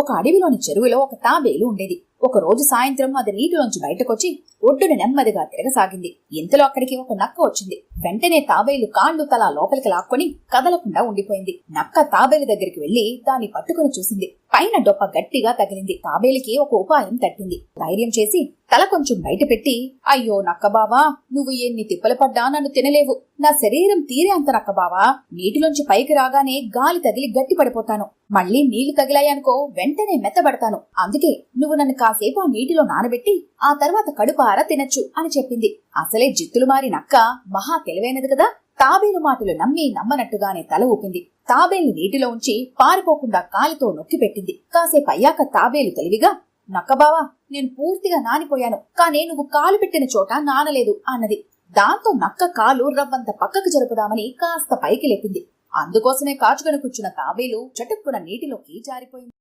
ఒక అడవిలోని చెరువులో ఒక తాబేలు ఉండేది. ఒక రోజు సాయంత్రం అది నీటిలోంచి బయటకొచ్చి ఒడ్డున నెమ్మదిగా తిరగసాగింది. ఇంతలో అక్కడికి ఒక నక్క వచ్చింది. వెంటనే తాబేలు కాళ్ళు తల లోపలికి లాక్కొని కదలకుండా ఉండిపోయింది. నక్క తాబేలు దగ్గరికి వెళ్ళి దాన్ని పట్టుకుని చూసింది. పైన డొప్ప గట్టిగా తగిలింది. తాబేలికి ఒక ఉపాయం తట్టింది. ధైర్యం చేసి తల కొంచెం బయట పెట్టి అయ్యో నక్కబావా నువ్వు ఎన్ని తిప్పలు పడ్డా నన్ను తినలేవు. నా శరీరం తీరే అంత నక్కబావా నీటిలోంచి పైకి రాగానే గాలి తగిలి గట్టి పడిపోతాను మళ్ళీ నీళ్ళు తగిలాయనుకో వెంటనే మెత్తబడతాను. అందుకే నువ్వు నన్ను కాసేపు ఆ నీటిలో నానబెట్టి ఆ తర్వాత కడుపారా తినచ్చు అని చెప్పింది. అసలే జిత్తులు మారి నక్క మహా తెలివైనది కదా. తాబేలు మాటలు నమ్మి నమ్మనట్టుగానే తల ఊపింది. తాబేలు నీటిలో ఉంచి పారిపోకుండా కాలితో నొక్కి పెట్టింది. కాసేపు అయ్యాక తాబేలు తెలివిగా నక్కబావా నేను పూర్తిగా నానిపోయాను కానీ నువ్వు కాలు పెట్టిన చోట నానలేదు అన్నది. దాంతో నక్క కాలు రవ్వంత పక్కకు జరుపుదామని కాస్త పైకి లేపింది. అందుకోసమే కాచుకొని కూర్చున్న తాబేలు చటుక్కున నీటిలోకి జారిపోయింది.